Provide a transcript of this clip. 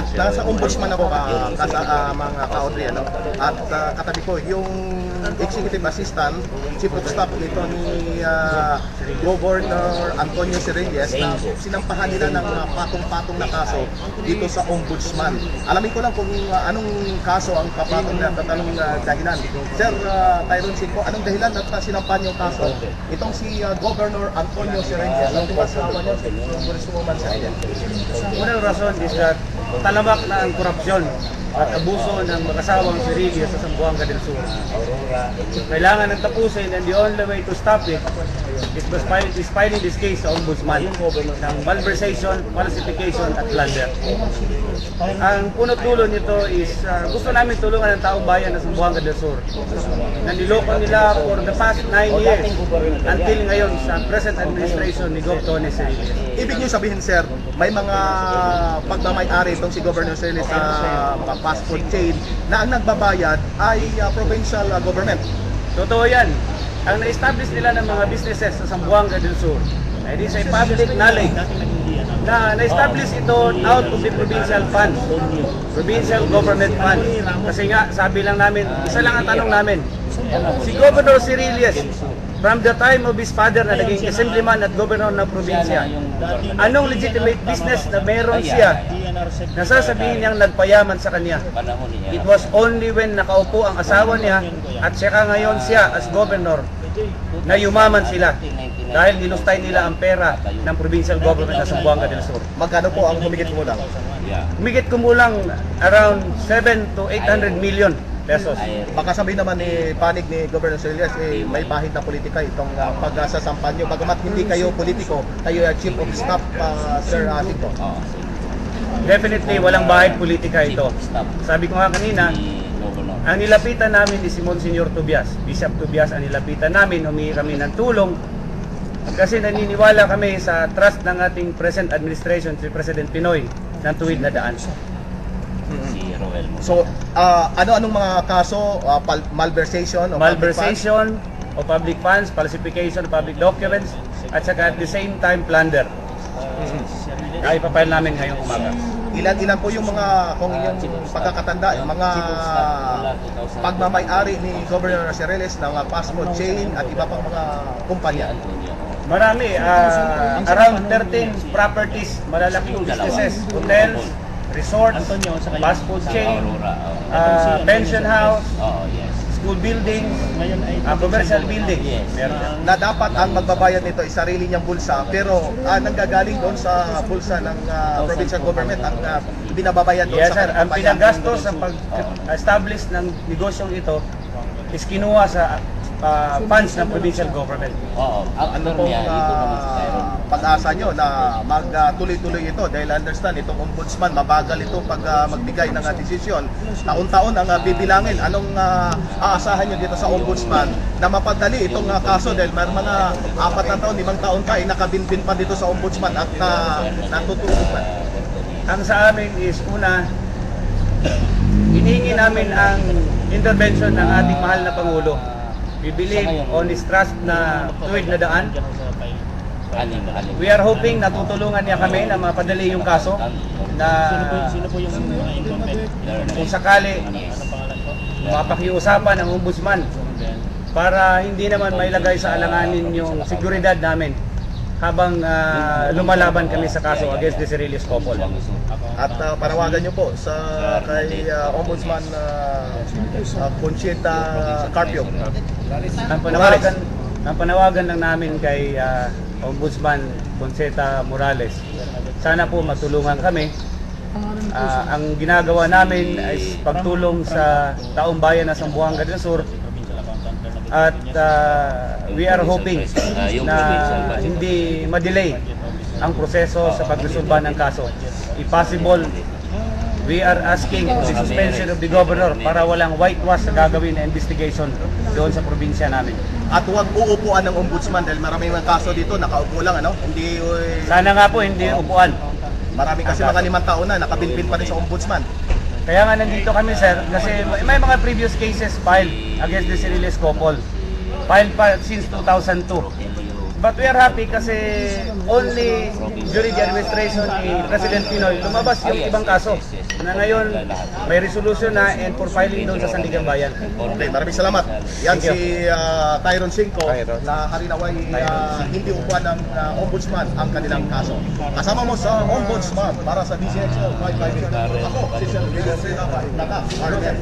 At nasa ombudsman ako ka, kasa, ah, mga ka-Audrey, ano? At ah, katabi ko, yung executive assistant, chief of staff nito ni ah, Governor Antonio Serenias na sinampahan nila ng ah, patong-patong na kaso dito sa ombudsman. Alamin ko lang kung ah, anong kaso ang papatong na tatanong uh, dahilan. Sir uh, Tyron Cinco, anong dahilan at uh, sinampahan yung kaso? Itong si ah, Governor Antonio Serenias, ang tumasawa niya sa Congresswoman sa kanya. Unang rason is that talamak na ang korupsyon at abuso ng mag-asawang si Rivia sa Zamboanga del Sur. Kailangan ng tapusin and the only way to stop it is by filing, is filing this case sa Ombudsman ng malversation, falsification at plunder. Ang punot dulo nito is uh, gusto namin tulungan ng taong bayan ng Zamboanga del Sur na niloko nila for the past 9 years until ngayon sa present administration ni Gov. Tony Serilia. Ibig niyo sabihin, sir, may mga pagmamay-ari itong si Governor Celis sa mga fast food chain na ang nagbabayad ay uh, provincial uh, government. Totoo yan. Ang na-establish nila ng mga businesses sa Zamboanga del Sur, ay it is a public knowledge na na-establish ito out of the provincial fund, provincial government fund. Kasi nga, sabi lang namin, isa lang ang tanong namin, si Governor Cirilles, from the time of his father na naging assemblyman at governor ng probinsya, anong legitimate business na meron siya na sasabihin niyang nagpayaman sa kanya? It was only when nakaupo ang asawa niya at saka ngayon siya as governor na yumaman sila dahil nilustay nila ang pera ng provincial government ng Zamboanga del Sur. Magkano po ang humigit mo lang? Humigit kumulang around 7 to 800 million pesos. Baka sabihin naman ni panig ni Governor Celis, eh, may bahid na politika itong uh, pagsasampan niyo. Bagamat hindi kayo politiko, kayo ay chief of staff, uh, Sir uh, Cinco. Definitely walang bahid politika ito. Sabi ko nga kanina, ang nilapitan namin ni Simon Senyor Tobias, Bishop Tobias ang nilapitan namin, humingi kami ng tulong kasi naniniwala kami sa trust ng ating present administration, si President Pinoy, ng tuwid na daan. So, uh, ano-anong mga kaso, uh, pal- malversation, o public funds? Malversation of public funds, falsification of public documents, at saka at the same time plunder. Kaya ipapile namin ngayong umaga. Ilan-ilan po yung mga, kung inyong pagkakatanda, yung mga pagmamay-ari ni Governor Cereles ng uh, food chain at iba pang mga kumpanya. Marami, ah, around 13 properties, malalaking businesses, hotels, resorts, fast food chain, ah, pension house, school buildings, ah, commercial buildings. Meron yan. Na dapat ang magbabayad nito ay sarili niyang bulsa, pero ah, nanggagaling doon sa bulsa ng ah, provincial government ang uh, binababayad doon Yes sa sir, ang pinagastos sa pag-establish ng negosyong ito is kinuha sa ah, funds ng provincial government. Oo, ang Ano pong niya, ito naman sa Tyron. Pag-asa nyo na magtuloy-tuloy ito dahil understand itong ombudsman mabagal ito pag ah, magbigay ng ah, desisyon. Taon-taon ang ah, bibilangin. Anong ah, aasahan nyo dito sa ombudsman na mapadali itong ah, kaso dahil may mga apat na taon, limang taon pa ay nakabinbin pa dito sa ombudsman at na natutulog pa. Ang sa amin is una, hinihingi namin ang intervention ng ating mahal na Pangulo. We believe on his trust na tuwid na daan. We are hoping na tutulungan niya kami na mapadali yung kaso na Sino po yung mga incumbent? kung sakali Yes. mapakiusapan ng ombudsman para hindi naman mailagay sa alanganin yung seguridad namin habang ah, lumalaban kami sa kaso against the Cerilius couple. At ah, panawagan nyo po sa kay ah, ombudsman uh, Conchita Carpio. Ang panawagan, ang panawagan lang namin kay ah, Ombudsman Conceta Morales, sana po matulungan kami. Ah, ang ginagawa namin ay pagtulong sa taong bayan ng Sambuanga del Sur at ah, we are hoping na hindi ma-delay ang proseso sa pagresolba ng kaso. If possible, we are asking the suspension of the governor para walang whitewash sa gagawin na investigation doon sa probinsya namin. At huwag uupuan ng ombudsman dahil marami mga kaso dito, nakaupo lang ano. Hindi eh, Sana nga po hindi upuan. marami kasi mga limang taon na nakabinbin pa rin sa ombudsman. Kaya nga nandito kami sir kasi may mga previous cases filed against the Ceriles couple. Filed pa since 2002. But we are happy kasi only during the administration ni President Pinoy lumabas yung ibang kaso na ngayon may resolution na and for filing doon sa Sandigan Bayan. Okay, maraming salamat. Yan Thank si ah, Tyron Cinco Tyron. na harinaway ah, hindi upuan ng ah, ombudsman ang kanilang kaso. Kasama mo sa ombudsman para sa DCXO 558. Ako, si Sir Miguel Sinapa, naka, RMN.